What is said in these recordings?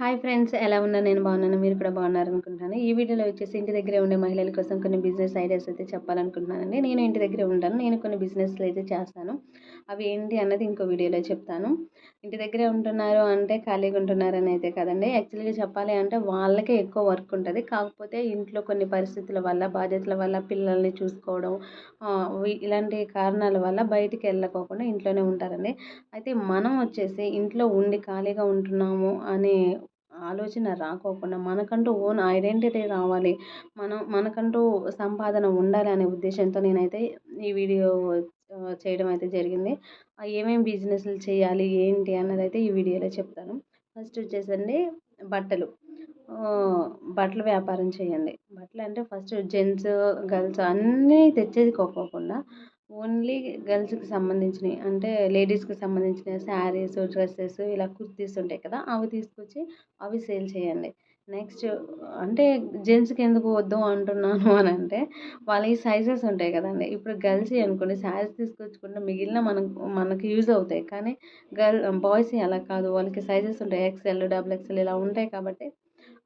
Hi friends ఎలా ఉన్నా నేను బాగున్నాను మీరు కూడా బాగున్నారు అనుకుంటున్నాను ఈ వీడియోలో వచ్చేసి ఇంటి దగ్గరే ఉండే మహిళల కోసం కొన్ని బిజినెస్ ఐడియాస్ అయితే చెప్పాలనుకుంటున్నానండి. నేను ఇంటి దగ్గరే ఉంటాను నేను కొన్ని బిజినెస్లు అయితే చేస్తాను. అవి ఏంటి అన్నది ఇంకో వీడియోలో చెప్తాను. ఇంటి దగ్గరే ఉంటున్నారు అంటే ఖాళీగా ఉంటున్నారు అని అయితే కదండి. యాక్చువల్గా చెప్పాలి అంటే వాళ్ళకే ఎక్కువ వర్క్ ఉంటుంది. కాకపోతే ఇంట్లో కొన్ని పరిస్థితుల వల్ల బాధ్యతల వల్ల పిల్లల్ని చూసుకోవడం ఇలాంటి కారణాల వల్ల బయటికి వెళ్ళకోకుండా ఇంట్లోనే ఉంటారండి. అయితే మనం వచ్చేసి ఇంట్లో ఉండి ఖాళీగా ఉంటున్నాము అనే ఆలోచన రాకోకుండా మనకంటూ ఓన్ ఐడెంటిటీ రావాలి. మనం మనకంటూ సంపాదన ఉండాలి అనే ఉద్దేశంతో నేనైతే ఈ వీడియో చేయడం అయితే జరిగింది. ఏమేమి బిజినెస్లు చేయాలి ఏంటి అన్నది అయితే ఈ వీడియోలో చెప్తాను. ఫస్ట్ వచ్చేసండి బట్టలు. బట్టల వ్యాపారం చేయండి. బట్టలు అంటే ఫస్ట్ జెంట్స్ గర్ల్స్ అన్నీ తెచ్చేది కోకోకుండా ఓన్లీ గర్ల్స్కి సంబంధించినవి అంటే లేడీస్కి సంబంధించిన శారీస్ డ్రెస్సెస్ ఇలా కుర్తీస్ ఉంటాయి కదా అవి తీసుకొచ్చి అవి సేల్ చేయండి. నెక్స్ట్ అంటే జెంట్స్కి ఎందుకు వద్దు అంటున్నాను అని అంటే వాళ్ళకి సైజెస్ ఉంటాయి కదండి. ఇప్పుడు గర్ల్స్ అనుకోండి శారీస్ తీసుకొచ్చుకుంటే మిగిలిన మనకు మనకి యూజ్ అవుతాయి. కానీ గర్ల్ బాయ్స్ అలా కాదు. వాళ్ళకి సైజెస్ ఉంటాయి. ఎక్స్ఎల్ డబుల్ ఎక్స్ఎల్ ఇలా ఉంటాయి కాబట్టి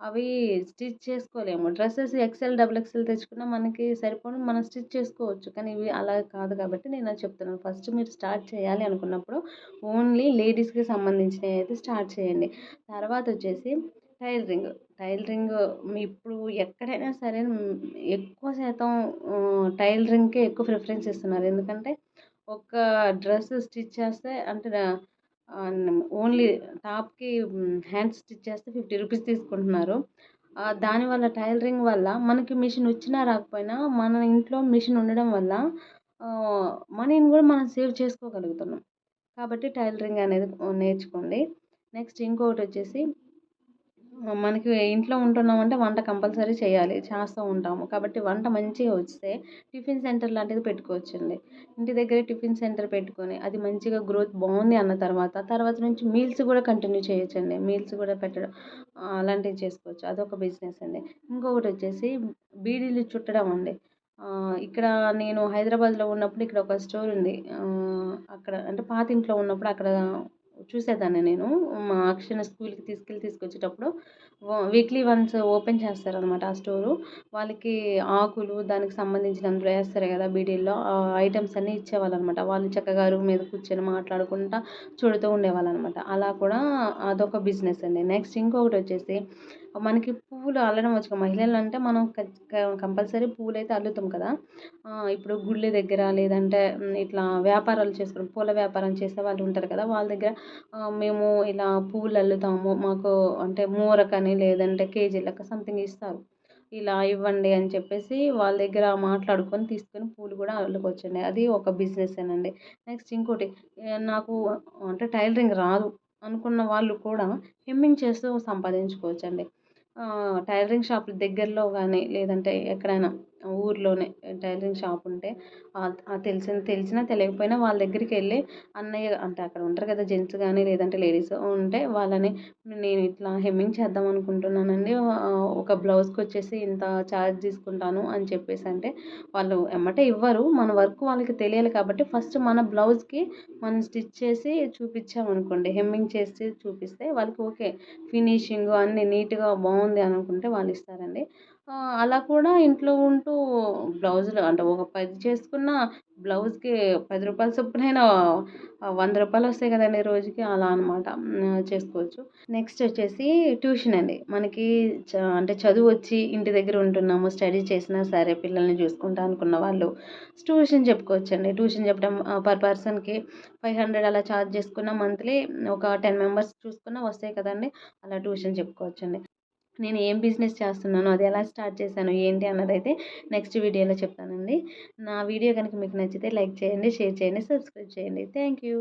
అవి స్టిచ్ చేసుకోలేము. డ్రెస్సెస్ ఎక్సెల్ డబుల్ ఎక్సెల్ తెచ్చుకున్నా మనకి సరిపోను. మనం స్టిచ్ చేసుకోవచ్చు. కానీ ఇవి అలా కాదు కాబట్టి నేను చెప్తున్నాను. ఫస్ట్ మీరు స్టార్ట్ చేయాలి అనుకున్నప్పుడు ఓన్లీ లేడీస్కి సంబంధించినవి అయితే స్టార్ట్ చేయండి. తర్వాత వచ్చేసి టైలరింగ్ టైలరింగ్ ఇప్పుడు ఎక్కడైనా సరే ఎక్కువ శాతం టైలరింగ్కే ఎక్కువ ప్రిఫరెన్స్ ఇస్తున్నారు. ఎందుకంటే ఒక డ్రెస్ స్టిచ్ చేస్తే అంటే ఓన్లీ టాప్కి హ్యాండ్ స్టిచ్ చేస్తే ఫిఫ్టీ రూపీస్ తీసుకుంటున్నారు. దానివల్ల టైలరింగ్ వల్ల మనకి మిషన్ వచ్చినా రాకపోయినా మన ఇంట్లో మిషన్ ఉండడం వల్ల మనీని కూడా మనం సేవ్ చేసుకోగలుగుతున్నాం. కాబట్టి టైలరింగ్ అనేది నేర్చుకోండి. నెక్స్ట్ ఇంకొకటి వచ్చేసి మనకి ఇంట్లో ఉంటున్నామంటే వంట కంపల్సరీ చేయాలి చేస్తూ ఉంటాము. కాబట్టి వంట మంచిగా వస్తే టిఫిన్ సెంటర్ లాంటిది పెట్టుకోవచ్చండి. ఇంటి దగ్గరే టిఫిన్ సెంటర్ పెట్టుకొని అది మంచిగా గ్రోత్ బాగుంది అన్న తర్వాత తర్వాత నుంచి మీల్స్ కూడా కంటిన్యూ చేయొచ్చండి. మీల్స్ కూడా పెట్టడం అలాంటివి చేసుకోవచ్చు. అదొక బిజినెస్ అండి. ఇంకొకటి వచ్చేసి బీడీలు చుట్టడం అండి. ఇక్కడ నేను హైదరాబాద్లో ఉన్నప్పుడు ఇక్కడ ఒక స్టోర్ ఉంది. అక్కడ అంటే పాత ఇంట్లో ఉన్నప్పుడు అక్కడ చూసేదాన్ని నేను. మా అక్షణ స్కూల్కి తీసుకెళ్ళి తీసుకొచ్చేటప్పుడు వీక్లీ వన్స్ ఓపెన్ చేస్తారనమాట ఆ స్టోరు. వాళ్ళకి ఆకులు దానికి సంబంధించిన అందులో వేస్తారు కదా బీడీల్లో ఆ ఐటమ్స్ అన్నీ ఇచ్చేవాళ్ళు అనమాట వాళ్ళు చక్కగా అరుగు మీద కూర్చొని మాట్లాడుకుంటా చూడుతూ ఉండేవాళ్ళు అనమాట అలా కూడా అదొక బిజినెస్ అండి. నెక్స్ట్ ఇంకొకటి వచ్చేసి మనకి పువ్వులు అల్లడం వచ్చు మహిళలు అంటే మనం కంపల్సరీ పువ్వులు అయితే అల్లుతాం కదా. ఇప్పుడు గుళ్ళ దగ్గర లేదంటే ఇట్లా వ్యాపారాలు చేసుకుని పూల వ్యాపారం చేసే వాళ్ళు ఉంటారు కదా. వాళ్ళ దగ్గర మేము ఇలా పువ్వులు అల్లుతాము. మాకు అంటే మూరకని లేదంటే కేజీ లెక్క సంథింగ్ ఇస్తారు. ఇలా ఇవ్వండి అని చెప్పేసి వాళ్ళ దగ్గర మాట్లాడుకొని తీసుకొని పూలు కూడా అల్లుకొచ్చండి అది ఒక బిజినెస్ అండి నెక్స్ట్ ఇంకోటి నాకు అంటే టైలరింగ్ రాదు అనుకున్న వాళ్ళు కూడా హెమ్మింగ్ చేస్తూ సంపాదించుకోవచ్చండి. టైలరింగ్ షాప్ దగ్గరలో కానీ లేదంటే ఎక్కడైనా ఊర్లోనే టైలరింగ్ షాప్ ఉంటే తెలిసిన తెలిసినా తెలియకపోయినా వాళ్ళ దగ్గరికి వెళ్ళి అన్నయ్య అంటే అక్కడ ఉంటారు కదా జెంట్స్ కానీ లేదంటే లేడీస్ ఉంటే వాళ్ళని నేను ఇట్లా హెమ్మింగ్ చేద్దాం అనుకుంటున్నానండి. ఒక బ్లౌజ్కి వచ్చేసి ఇంత ఛార్జ్ తీసుకుంటాను అని చెప్పేసి అంటే వాళ్ళు ఎమ్మటే ఇవ్వరు. మన వర్క్ వాళ్ళకి తెలియాలి కాబట్టి ఫస్ట్ మన బ్లౌజ్కి మనం స్టిచ్ చేసి చూపించామనుకోండి హెమ్మింగ్ చేసి చూపిస్తే వాళ్ళకి ఓకే ఫినిషింగ్ అన్నీ నీట్గా బాగుంది అనుకుంటే వాళ్ళు ఇస్తారండి. అలా కూడా ఇంట్లో ఉంటూ బ్లౌజులు అంటే ఒక పది చేసుకున్న బ్లౌజ్కి పది రూపాయల చొప్పునైనా వంద రూపాయలు వస్తాయి కదండి రోజుకి అలా అనమాట చేసుకోవచ్చు. నెక్స్ట్ వచ్చేసి ట్యూషన్ అండి. మనకి అంటే చదువు వచ్చి ఇంటి దగ్గర ఉంటున్నాము స్టడీ చేసినా సరే పిల్లల్ని చూసుకుంటా అనుకున్న వాళ్ళు ట్యూషన్ చెప్పుకోవచ్చండి. ట్యూషన్ చెప్పడం పర్ పర్సన్కి ఫైవ్ హండ్రెడ్ అలా ఛార్జ్ చేసుకున్న మంత్లీ ఒక టెన్ మెంబర్స్ చూసుకున్న వస్తాయి కదండి అలా ట్యూషన్ చెప్పుకోవచ్చండి. నేను ఏం బిజినెస్ చేస్తున్నాను అది ఎలా స్టార్ట్ చేశాను ఏంటి అన్నదైతే నెక్స్ట్ వీడియోలో చెప్తానండి. నా వీడియో కనుక మీకు నచ్చితే లైక్ చేయండి షేర్ చేయండి సబ్స్క్రైబ్ చేయండి. Thank you.